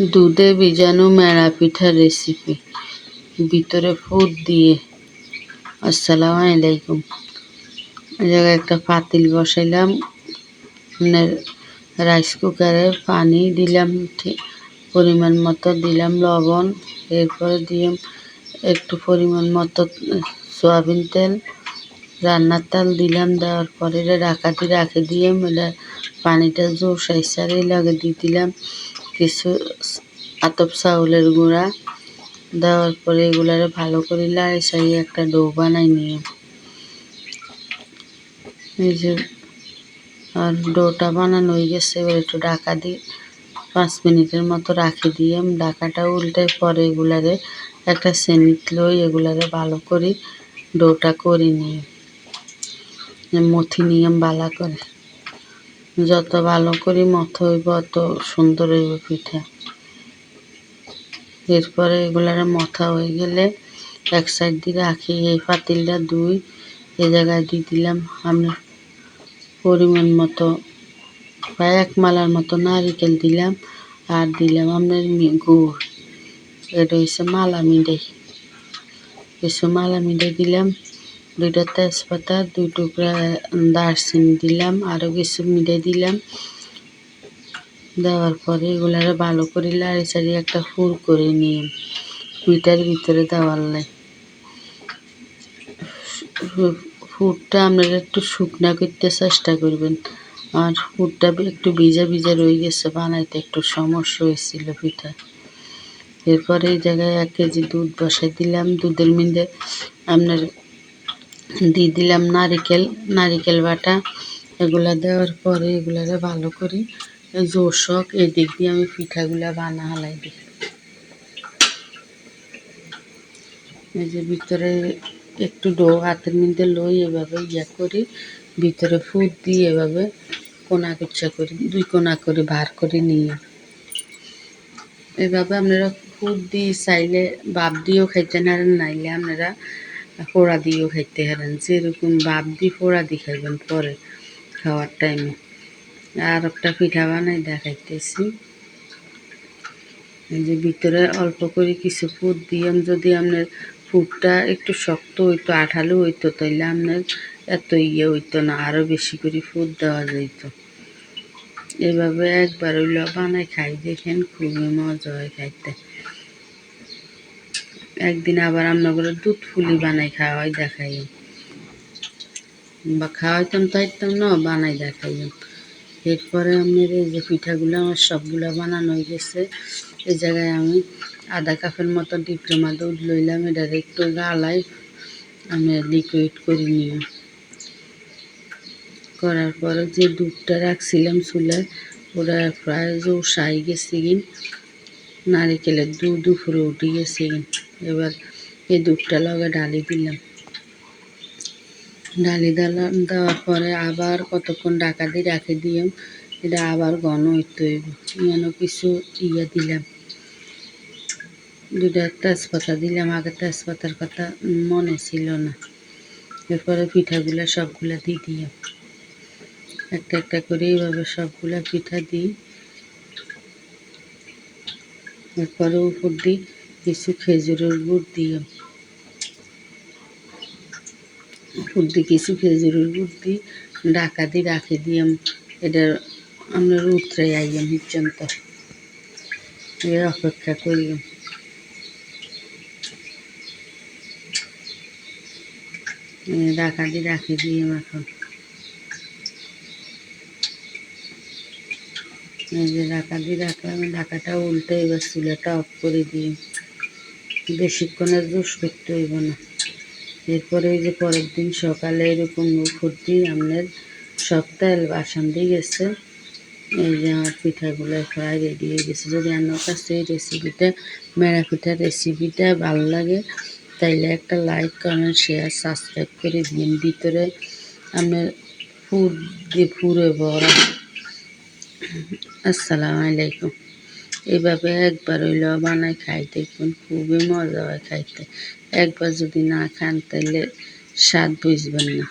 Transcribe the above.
দুধে ভিজানো মেড়া পিঠার রেসিপি ভিতরে ফুট দিয়ে। আসসালামু আলাইকুম। জায়গায় একটা পাতিল বসাইলাম। মানে রাইস কুকারে পানি দিলাম, ঠিক পরিমাণ মতো দিলাম লবণ। এরপরে দিলাম একটু পরিমাণ মতো সয়াবিন তেল। রান্নার তেল দিলাম, দেওয়ার পরে ঢাকা রাখে দিয়ে এটা পানিটা জোর সাইসারে লাগে দিয়ে দিলাম। কিছু আতপ চাউলের গুঁড়া দেওয়ার পরে এগুলারে ভালো করে লাড়ি সারিয়ে একটা ডো বানাই নিয়ে এই যে, আর ডোটা বানানো হয়ে গেছে, এবার একটু ঢাকা দিয়ে পাঁচ মিনিটের মতো রাখি দিয়ে ঢাকাটা উল্টে পরে এগুলারে একটা সেনিট লই এগুলারে ভালো করে ডোটা করে নিয়ে মথি নিয়ম বালা করে। যত ভালো করে মথ হইব, অত সুন্দর হইব পিঠা। এরপরে এগুলার মথা হয়ে গেলে এক সাইড দিয়ে রাখি, এই পাতিলটা দুই এ জায়গায় দিয়ে দিলাম আমরা পরিমাণ মতো প্রায় এক মালার মতো নারিকেল দিলাম আর দিলাম আপনার গুড়। এটা হচ্ছে মালা মিডাই কিছু মালা মিডাই দিলাম। দুইটা তেজপাতা, দুই টুকরা দারচিনি দিলাম আরও কিছু মিডাই দিলাম। দেওয়ার পরে এগুলারে ভালো করে লাড়ি চাড়ি একটা ফুল করে নিয়ে পিঠার ভিতরে দেওয়ার লাই। ফুটটা আপনারা একটু শুকনা করতে চেষ্টা করবেন। আর ফুটটা একটু ভিজা ভিজা রয়ে গেছে, বানাইতে একটু সমস্যা হয়েছিল পিঠা। এরপরে এই জায়গায় এক কেজি দুধ বসাই দিলাম। দুধের মধ্যে আপনার দিয়ে দিলাম নারিকেল নারিকেল বাটা। এগুলা দেওয়ার পরে এগুলারে ভালো করে জোশক এদিক দিয়ে আমি পিঠাগুলা বানা হালাই দিই। এই যে ভিতরে একটু ডো, হাতের মধ্যে লই এভাবে ইয়া করি ভিতরে ফুট দিয়ে এভাবে কোনা কুচ্ছা করি, দুই কোনা করে বার করে নিয়ে এভাবে আপনারা ফুট দিয়ে চাইলে বাপ দিয়েও খাইতে নারেন নাইলে আপনারা ফোড়া দিয়েও খাইতে হারেন। যেরকম বাপ দিয়ে ফোড়া দিয়ে খাইবেন পরে খাওয়ার টাইমে আর একটা পিঠা বানাই দেখাইতেছি। এই যে ভিতরে অল্প করে কিছু ফুট দিয়ে যদি আপনার ফুটটা একটু শক্ত হইতো, আঠালো হইতো, তাইলে আপনার এত ইয়ে হইতো না আরও বেশি করে ফুট দেওয়া যাইতো। এভাবে একবার হইল বানাই খাই, দেখেন খুবই মজা হয় খাইতে। একদিন আবার আমরা করে দুধ ফুলি বানাই খাওয়াই দেখাই। বা খাওয়াইতাম, তাইতাম না, বানাই দেখাই। এরপরে আমি এই যে পিঠাগুলো, আমার সবগুলো বানানো হয়ে গেছে। এই জায়গায় আমি আধা কাপের মতো ডিপ্লোমা দুধ লইলাম, এটা একটু গালাই, আমি লিকুইড করে নিয়ে। করার পরে যে দুধটা রাখছিলাম চুলায় ওরা প্রায় জোর সাই গেছে নারিকেলের দুধ উপরে উঠে গেছে এবার এই দুধটা লগে ডালি দিলাম। ডালি দিলাম দেওয়ার পরে আবার কতক্ষণ ডাকা দিয়ে রাখে দিলাম এটা আবার ঘন হইতে হইব। যেন কিছু ইয়ে দিলাম। দুটা তেজপাতা দিলাম। আগে তেজপাতার কথা মনে ছিল না। এরপরে পিঠাগুলো সবগুলা দিয়ে দিলাম। একটা একটা করে এইভাবে সবগুলা পিঠা দিই। এরপরে উপর দিই। কিছু খেজুরের গুড় দিলাম উপর কিছু খেজুরের গুড় দিই ডাকা দিয়ে রাখে দিয়াম এটা আমরা উতরে আইয়াম পর্যন্ত অপেক্ষা করিলাম। ডাকা দিয়ে রাখে দিয়াম এখন। এই যে ঢাকা দিয়ে রাখলাম ডাকাটা উল্টে এবার চুলাটা অফ করে দিই বেশিক্ষণের জুস করতে হইব না। এরপরে যে পরের দিন সকালে এরকম আপনার সব তেল বাসান দিয়ে গেছে। এই যে আমার পিঠাগুলো প্রায় রেডি হয়ে গেছে। যদি আমার কাছে এই রেসিপিটা মেরা পিঠার রেসিপিটা ভালো লাগে, তাইলে একটা লাইক কমেন্ট শেয়ার সাবস্ক্রাইব করে দিন। ভিতরে আপনার ফুড দিয়ে পুরো ভরা। আসসালামু আলাইকুম। এইভাবে একবার হইলেও বানাই খাই দেখুন খুবই মজা হয় খাইতে। একবার যদি না খান তাহলে স্বাদ বুঝবেন না।